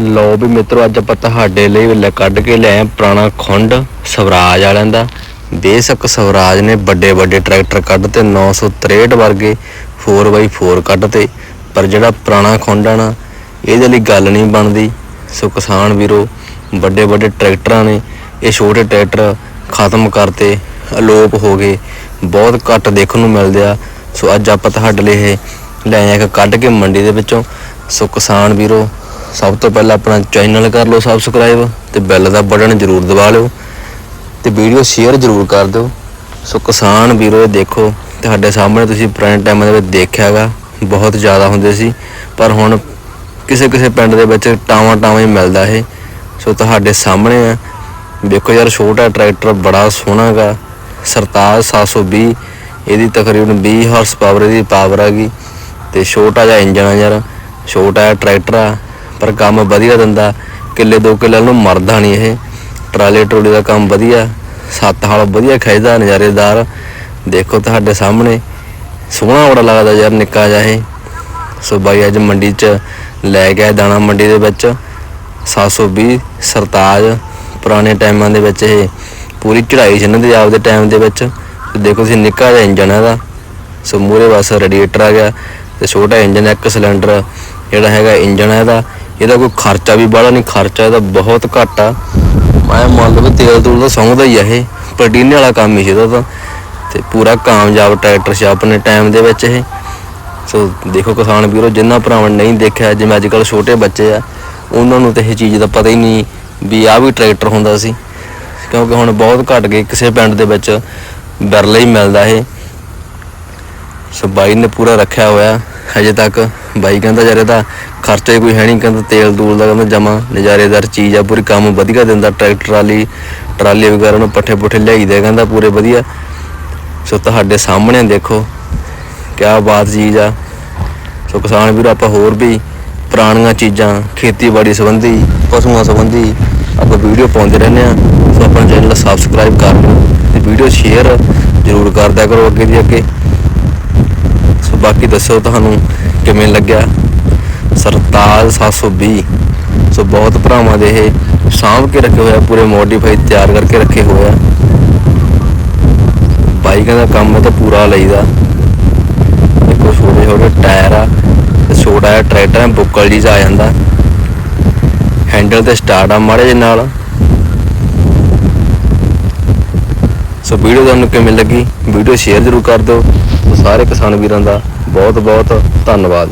ਲਓ ਵੀ ਮਿੱਤਰੋ, ਅੱਜ ਆਪਾਂ ਤੁਹਾਡੇ ਲਈ ਲੈ ਕੱਢ ਕੇ ਲਿਆਏ ਪੁਰਾਣਾ ਖੁੰਡ ਸਵਰਾਜ ਵਾਲਿਆਂ ਦਾ। ਬੇਸ਼ੱਕ ਸਵਰਾਜ ਨੇ ਵੱਡੇ ਵੱਡੇ ਟਰੈਕਟਰ ਕੱਢ ਤੇ 963 ਵਰਗੇ 4x4 ਕੱਢ ਤੇ, ਪਰ ਜਿਹੜਾ ਪੁਰਾਣਾ ਖੁੰਡ ਆ ਨਾ, ਇਹਦੇ ਲਈ ਗੱਲ ਨਹੀਂ ਬਣਦੀ। ਸੋ ਕਿਸਾਨ ਵੀਰੋ, ਵੱਡੇ ਵੱਡੇ ਟਰੈਕਟਰਾਂ ਨੇ ਇਹ ਛੋਟੇ ਟਰੈਕਟਰ ਖਤਮ ਕਰਤੇ, ਅਲੋਪ ਹੋ ਗਏ। ਬਹੁਤ ਘੱਟ ਦੇਖਣ ਨੂੰ ਮਿਲਦੇ ਆ। ਸੋ ਅੱਜ ਆਪਾਂ ਤੁਹਾਡੇ ਲਈ ਇਹ ਲੈ ਆਏ ਇੱਕ ਕੱਢ ਕੇ ਮੰਡੀ ਦੇ ਵਿੱਚੋਂ। ਸੋ ਕਿਸਾਨ ਵੀਰੋ ਸਭ ਤੋਂ ਪਹਿਲਾਂ ਆਪਣਾ ਚੈਨਲ ਕਰ ਲਓ ਸਬਸਕ੍ਰਾਈਬ ਤੇ ਬੈਲ ਦਾ ਬਟਨ ਜ਼ਰੂਰ ਦਬਾ ਲਿਓ ਤੇ ਵੀਡੀਓ ਸ਼ੇਅਰ ਜ਼ਰੂਰ ਕਰ ਦਿਓ। ਸੋ ਕਿਸਾਨ ਵੀਰੋ ਦੇਖੋ, ਤੁਹਾਡੇ ਸਾਹਮਣੇ ਤੁਸੀਂ ਪੁਰਾਣੇ ਟਾਈਮਾਂ ਦੇ ਵਿੱਚ ਦੇਖਿਆਗਾ, ਬਹੁਤ ਜ਼ਿਆਦਾ ਹੁੰਦੇ ਸੀ, ਪਰ ਹੁਣ ਕਿਸੇ ਕਿਸੇ ਪਿੰਡ ਦੇ ਵਿੱਚ ਟਾਵਾਂ ਟਾਵਾਂ ਹੀ ਮਿਲਦਾ ਇਹ। ਸੋ ਤੁਹਾਡੇ ਸਾਹਮਣੇ ਆ। ਦੇਖੋ ਯਾਰ, ਛੋਟਾ ਟਰੈਕਟਰ ਬੜਾ ਸੋਹਣਾ ਗਾ ਸਰਤਾਜ 720 ਇਹਦੀ ਤਕਰੀਬਨ 20 ਹਾਰਸ ਪਾਵਰ ਇਹਦੀ ਪਾਵਰ ਹੈਗੀ ਤੇ ਛੋਟਾ ਜਿਹਾ ਇੰਜਨ ਆ ਯਾਰ, ਛੋਟਾ ਜਿਹਾ ਟਰੈਕਟਰ ਆ। ਪਰ ਕੰਮ ਵਧੀਆ ਦਿੰਦਾ, ਕਿੱਲੇ ਦੋ ਕਿੱਲੇ ਨੂੰ ਮਰਦਾ ਨਹੀਂ ਇਹ। ਟਰਾਲੇ ਟਰੋਲੇ ਦਾ ਕੰਮ ਵਧੀਆ, ਸੱਤ ਹਾਲ ਵਧੀਆ ਖਿੱਚਦਾ ਨਜ਼ਾਰੇਦਾਰ। ਦੇਖੋ ਤੁਹਾਡੇ ਸਾਹਮਣੇ, ਸੋਹਣਾ ਬੜਾ ਲੱਗਦਾ ਯਾਰ ਨਿੱਕਾ ਜਿਹਾ ਇਹ। ਸੋ ਬਾਈ ਅੱਜ ਮੰਡੀ 'ਚ ਲੈ ਗਿਆ ਦਾਣਾ ਮੰਡੀ ਦੇ ਵਿੱਚ। 720 ਸਰਤਾਜ, ਪੁਰਾਣੇ ਟਾਈਮਾਂ ਦੇ ਵਿੱਚ ਇਹ ਪੂਰੀ ਚੜਾਈ ਸੀ ਦੇ ਆਪਦੇ ਟਾਈਮ ਦੇ ਵਿੱਚ। ਦੇਖੋ ਤੁਸੀਂ ਨਿੱਕਾ ਜਿਹਾ ਇੰਜਨ ਹੈ ਇਹਦਾ। ਸੋ ਮੂਰੇ ਬਸ ਰੇਡੀਏਟਰ ਆ ਗਿਆ। ਤੇ ਛੋਟਾ ਇੰਜਨ ਇੱਕ ਸਿਲੰਡਰ, ਜਿਹੜਾ ਹੈਗਾ ਇੰਜਨ ਹੈ ਇਹਦਾ ਇਹਦਾ ਕੋਈ ਖਰਚਾ ਵੀ ਬਾਹਲਾ ਨਹੀਂ, ਖਰਚਾ ਇਹਦਾ ਬਹੁਤ ਘੱਟ ਆ। ਮੈਂ ਮੰਨ ਲਓ ਤੇਲ ਤੂਲ ਤਾਂ ਸੌਂਦਾ ਹੀ ਆ ਇਹ ਪਟੀਨੇ ਵਾਲਾ ਕੰਮ ਹੀ ਸੀ ਇਹਦਾ ਤਾਂ। ਤੇ ਪੂਰਾ ਕਾਮਯਾਬ ਟਰੈਕਟਰ ਸੀ ਆਪਣੇ ਟਾਈਮ ਦੇ ਵਿੱਚ ਇਹ। ਸੋ ਦੇਖੋ ਕਿਸਾਨ ਵੀਰੋ, ਜਿੰਨਾ ਭਰਾਵਾਂ ਨੇ ਨਹੀਂ ਦੇਖਿਆ, ਜਿਵੇਂ ਅੱਜ ਕੱਲ ਛੋਟੇ ਬੱਚੇ ਆ, ਉਹਨਾਂ ਨੂੰ ਤਾਂ ਇਹ ਚੀਜ਼ ਦਾ ਪਤਾ ਹੀ ਨਹੀਂ ਵੀ ਆਹ ਵੀ ਟਰੈਕਟਰ ਹੁੰਦਾ ਸੀ। ਕਿਉਂਕਿ ਹੁਣ ਬਹੁਤ ਘਟ ਗਏ, ਕਿਸੇ ਪਿੰਡ ਦੇ ਵਿੱਚ ਬਿਰਲਾ ਹੀ ਮਿਲਦਾ ਇਹ। ਸੋ ਬਾਈ ਨੇ ਪੂਰਾ ਰੱਖਿਆ ਹੋਇਆ। ਹਜੇ ਤੱਕ ਬਾਈ ਕਹਿੰਦਾ ਯਾਰ ਇਹਦਾ ਖਰਚਾ ਹੀ ਕੋਈ ਹੈ ਨਹੀਂ, ਕਹਿੰਦਾ ਤੇਲ ਦੂਲ ਦਾ ਕਹਿੰਦਾ ਜਮਾ। ਨਜ਼ਾਰੇਦਾਰ ਚੀਜ਼ ਆ, ਪੂਰੀ ਕੰਮ ਵਧੀਆ ਦਿੰਦਾ ਟਰੈਕਟਰ ਵਾਲੀ ਟਰਾਲੀ ਵਗੈਰਾ ਨੂੰ ਪੱਠੇ ਪੁੱਠੇ ਲਿਆਈਦੇ ਕਹਿੰਦਾ, ਪੂਰੇ ਵਧੀਆ। ਸੋ ਤੁਹਾਡੇ ਸਾਹਮਣੇ ਦੇਖੋ, ਕਿਆ ਬਾਤ ਚੀਜ਼ ਆ। ਸੋ ਕਿਸਾਨ ਵੀਰ, ਆਪਾਂ ਹੋਰ ਵੀ ਪੁਰਾਣੀਆਂ ਚੀਜ਼ਾਂ, ਖੇਤੀਬਾੜੀ ਸੰਬੰਧੀ, ਪਸ਼ੂਆਂ ਸੰਬੰਧੀ ਆਪਾਂ ਵੀਡੀਓ ਪਾਉਂਦੇ ਰਹਿੰਦੇ ਆ ਸੋ ਆਪਣਾ ਚੈਨਲ ਸਬਸਕ੍ਰਾਈਬ ਕਰ ਲਓ ਤੇ ਵੀਡੀਓ ਸ਼ੇਅਰ ਜ਼ਰੂਰ ਕਰਦਿਆ ਕਰੋ ਅੱਗੇ ਦੀ ਅੱਗੇ। ਬਾਕੀ ਦੱਸੋ ਤੁਹਾਨੂੰ ਕਿਵੇਂ ਲੱਗਿਆ? ਸਰਤਾਜ 720 ਸੋ ਬਹੁਤ ਭਰਾਵਾਂ ਦੇ ਇਹ ਸਾਂਭ ਕੇ ਰੱਖੇ ਹੋਇਆ ਪੂਰੇ ਮੋਡੀਫਾਈ ਤਿਆਰ ਕਰਕੇ ਰੱਖੇ ਹੋਇਆ ਬਾਈਕਾਂ ਦਾ ਕੰਮ ਤਾਂ ਪੂਰਾ ਲਈਦਾ। ਦੇਖੋ ਛੋਟੇ ਛੋਟੇ ਟਾਇਰ ਆ ਛੋਟਾ ਜਿਹਾ ਟਰੈਕਟਰ ਹੈ ਬੁੱਕਲ ਜੀ 'ਚ ਆ ਜਾਂਦਾ। ਹੈਂਡਲ ਤੇ ਸਟਾਰਟ ਆ ਮਾੜੇ ਜਿਹੇ ਨਾਲ। ਸੋ ਵੀਡੀਓ ਤੁਹਾਨੂੰ ਕਿਵੇਂ ਲੱਗੀ? ਵੀਡੀਓ ਸ਼ੇਅਰ ਜ਼ਰੂਰ ਕਰ ਦਿਓ। ਸਾਰੇ ਕਿਸਾਨ ਵੀਰਾਂ ਦਾ ਬਹੁਤ ਬਹੁਤ ਧੰਨਵਾਦ।